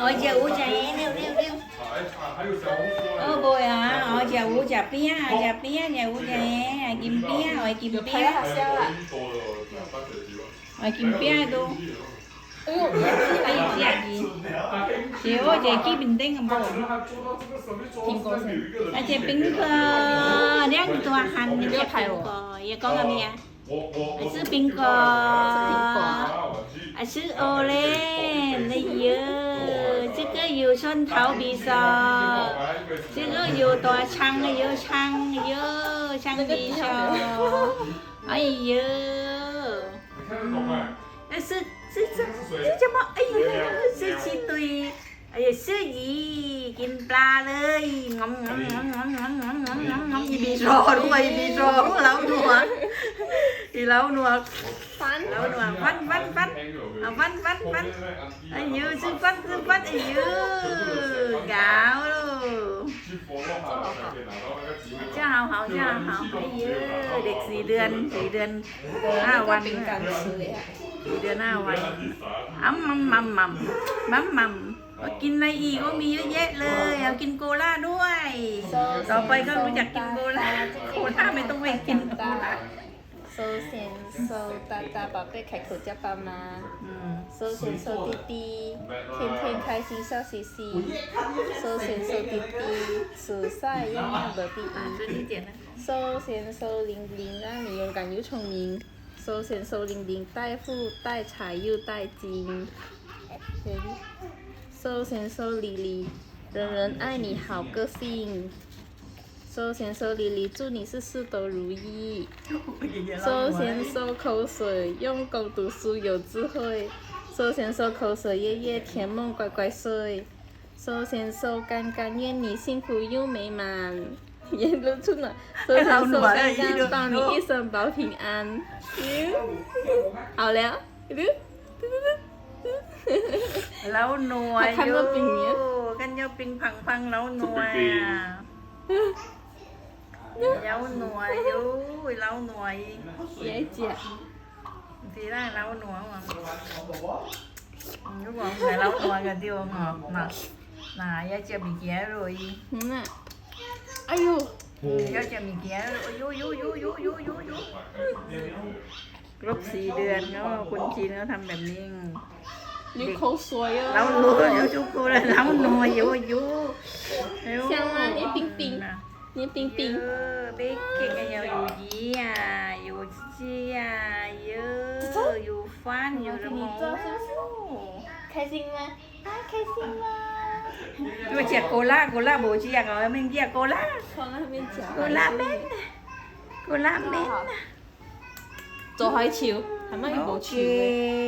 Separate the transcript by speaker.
Speaker 1: Ôi chờ ú chà em điêu điêu
Speaker 2: điêu Ơ bồi à, ôi chờ ú chà pía,
Speaker 1: chà pía, chà ú chà em, kim
Speaker 2: pía,
Speaker 1: ôi
Speaker 2: kim pía Ôi kim pía đâu Ai chà gì Chị ôi chà kia bình tĩnh không bồi
Speaker 3: Kim
Speaker 2: cô
Speaker 3: sân Chà bình tĩnh
Speaker 1: Đang tòa hành Chà bình tĩnh
Speaker 2: Chà con ngầm nha
Speaker 3: 还我我。吃
Speaker 2: 冰
Speaker 3: 糕，
Speaker 2: 啊吃，哎呦，这个有蒜头比
Speaker 3: 烧，这个
Speaker 2: 有大肠有肠有肠比烧，哎呦，哎是是这
Speaker 1: 是这
Speaker 2: 么
Speaker 1: 哎
Speaker 2: 呦是几对，哎呀是一。 กินปลาเลยงอมงอมงอมงอมงอ
Speaker 1: มงอมง
Speaker 2: อมงอ
Speaker 1: มง
Speaker 2: อ
Speaker 1: ม
Speaker 2: อีบีโรด้วยอีบีโรเล้าหนวกอีเล้าหนวกฟันเล้าหนวกฟั
Speaker 3: น
Speaker 2: ฟันฟันเอาฟันฟันฟันไอ้ยูซึ่งฟั
Speaker 1: นซึ่งฟันไอ้ยูกาวลูก
Speaker 2: เจ้าเขาเจ้าเขาไอ้ยูเด็กสี่เดือนสี่เดือนห้าวันสี่เดือนห้าวันอ้ำมัมมัมมัมมัมมัม เอากินอะไรอีกก็มีเยอะแยะเลยเอากินโกล่าด้วย ต่อไปก็รู้จักกินโกล่าโกล่าไม่ต้องไปกินโกล่า
Speaker 3: 收钱收大大宝贝开口叫爸妈，
Speaker 2: อืม
Speaker 3: 收钱收弟弟，天天开心笑嘻嘻，收钱收弟弟，数赛样样得第
Speaker 2: อ่า
Speaker 3: 一。
Speaker 2: ตัวที่เจ็ดนะ
Speaker 3: 收钱收零零，让你勇敢又聪明。收钱收零零，带富带财又带金。 收钱收礼礼，人人爱你好个性。收钱收礼礼，祝你事事都如意。收钱收口水，用功读书有智慧。收钱收口水，夜夜甜梦乖乖睡。收钱收干干，愿你幸福又美满。沿路出暖，收钱收干干，保你一生保平安。好了，
Speaker 2: แล้วหน่วย
Speaker 3: คัน
Speaker 2: โย
Speaker 3: ปิงเนี้ย
Speaker 2: กันโยปิงพังพังแล้วหน่วยแล้วหน่วยยู่แล้วหน่วยเย้
Speaker 3: เจี๊ยบ
Speaker 2: ทีแรกแล้วหน่วยมั้งลูกบอกแต่แล้วหน่วยกันเดียวงอบห
Speaker 3: นักหนา
Speaker 2: เย้เจี๊ยบมีเกี้ยเลยน่ะอายุายเจี๊ยบมีเกี้ยยูยูยูยูยูยูยูครบสี่เดือนก็คุณจีนเขาทำแบบนี้
Speaker 3: 流口水
Speaker 2: 啊！老怒，有出过来，老怒，有有。
Speaker 3: 香啊，你冰冰，你冰
Speaker 2: 冰。
Speaker 3: 冰
Speaker 2: 冰有有鱼呀，有鸡呀，有有饭，有什么？
Speaker 3: 开心吗？啊，开心吗
Speaker 2: ？Tôi chè cô la, cô la bố chị rồi, mình chè cô la Cô la mến Cô la
Speaker 3: mến Rồi hỏi chiều, hả mấy bố
Speaker 2: chiều